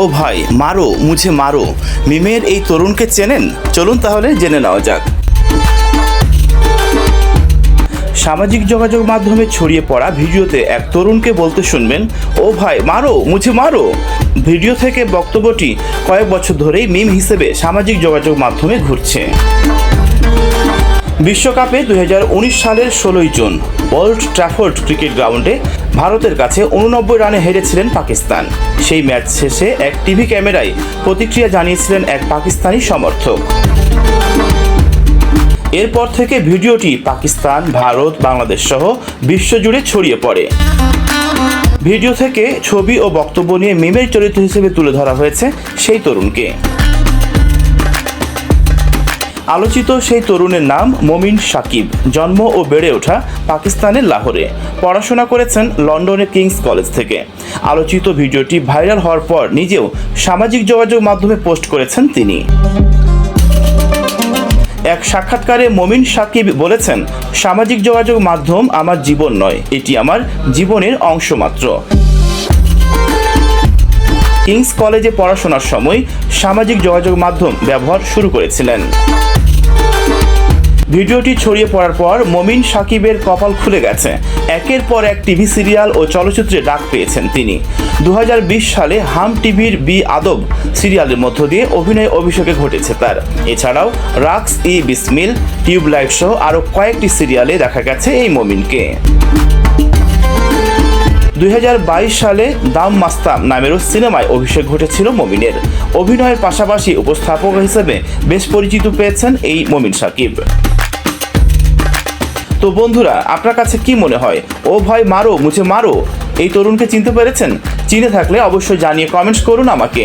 ও ভাই, মারো, মুঝে মারো। মিমের এই তরুণকে চেনেন? চলুন তাহলে জেনে নেওয়া যাক। সামাজিক যোগাযোগ মাধ্যমে ছড়িয়ে পড়া ভিডিওতে এক তরুণকে বলতে শুনবেন, ও ভাই, মারো, মুঝে মারো। ভিডিও থেকে বক্তব্যটি কয়েক বছর ধরেই মিম হিসেবে সামাজিক যোগাযোগ মাধ্যমে ঘুরছে। বিশ্বকাপে দুই হাজার উনিশ সালের ষোলোই জুন ওল্ড ট্র্যাফোর্ড ক্রিকেট গ্রাউন্ডে ভারতের কাছে উননব্বই রানে হেরেছিলেন পাকিস্তান। সেই ম্যাচ শেষে এক টিভি ক্যামেরায় প্রতিক্রিয়া জানিয়েছিলেন এক পাকিস্তানি সমর্থক। এরপর থেকে ভিডিওটি পাকিস্তান, ভারত, বাংলাদেশ সহ বিশ্বজুড়ে ছড়িয়ে পড়ে। ভিডিও থেকে ছবি ও বক্তব্য নিয়ে মিমের চরিত্র হিসেবে তুলে ধরা হয়েছে সেই তরুণকে। আলোচিত সেই তরুণের নাম মমিন সাকিব। জন্ম ও বেড়ে ওঠা পাকিস্তানের লাহোরে। পড়াশোনা করেছেন লন্ডনের কিংস কলেজ থেকে। আলোচিত ভিডিওটি ভাইরাল হওয়ার পর নিজেও সামাজিক যোগাযোগ মাধ্যমে পোস্ট করেছেন তিনি। এক সাক্ষাৎকারে মমিন সাকিব বলেছেন, সামাজিক যোগাযোগ মাধ্যম আমার জীবন নয়, এটি আমার জীবনের অংশ মাত্র। কিংস কলেজে পড়াশোনার সময় সামাজিক যোগাযোগ মাধ্যম ব্যবহার শুরু করেছিলেন। ভিডিওটি ছড়িয়ে পড়ার পর মমিন সাকিবের কপাল খুলে গেছে। একের পর এক টিভি সিরিয়াল ও চলচ্চিত্রে ডাক পেয়েছেন তিনি। দু হাজার বিশ সালে হাম টিভির বি আদব সিরিয়ালের মধ্য দিয়ে অভিনয় অভিষেকে ঘটেছে তার। এছাড়াও রাক্স ই বিসমিল, টিউবলাইট সহ আরও কয়েকটি সিরিয়ালে দেখা গেছে এই মমিনকে। দু হাজার বাইশ সালে দাম মাস্তাম নামেরও সিনেমায় অভিষেক ঘটেছিল মমিনের। অভিনয়ের পাশাপাশি উপস্থাপক হিসেবে বেশ পরিচিত পেয়েছেন এই মমিন সাকিব। তো বন্ধুরা, আপনার কাছে কি মনে হয়? ও ভাই মারো, মুছে মারো? এই তরুণকে চিনতে পেরেছেন? চিনে থাকলে অবশ্যই জানিয়ে কমেন্টস করুন আমাকে।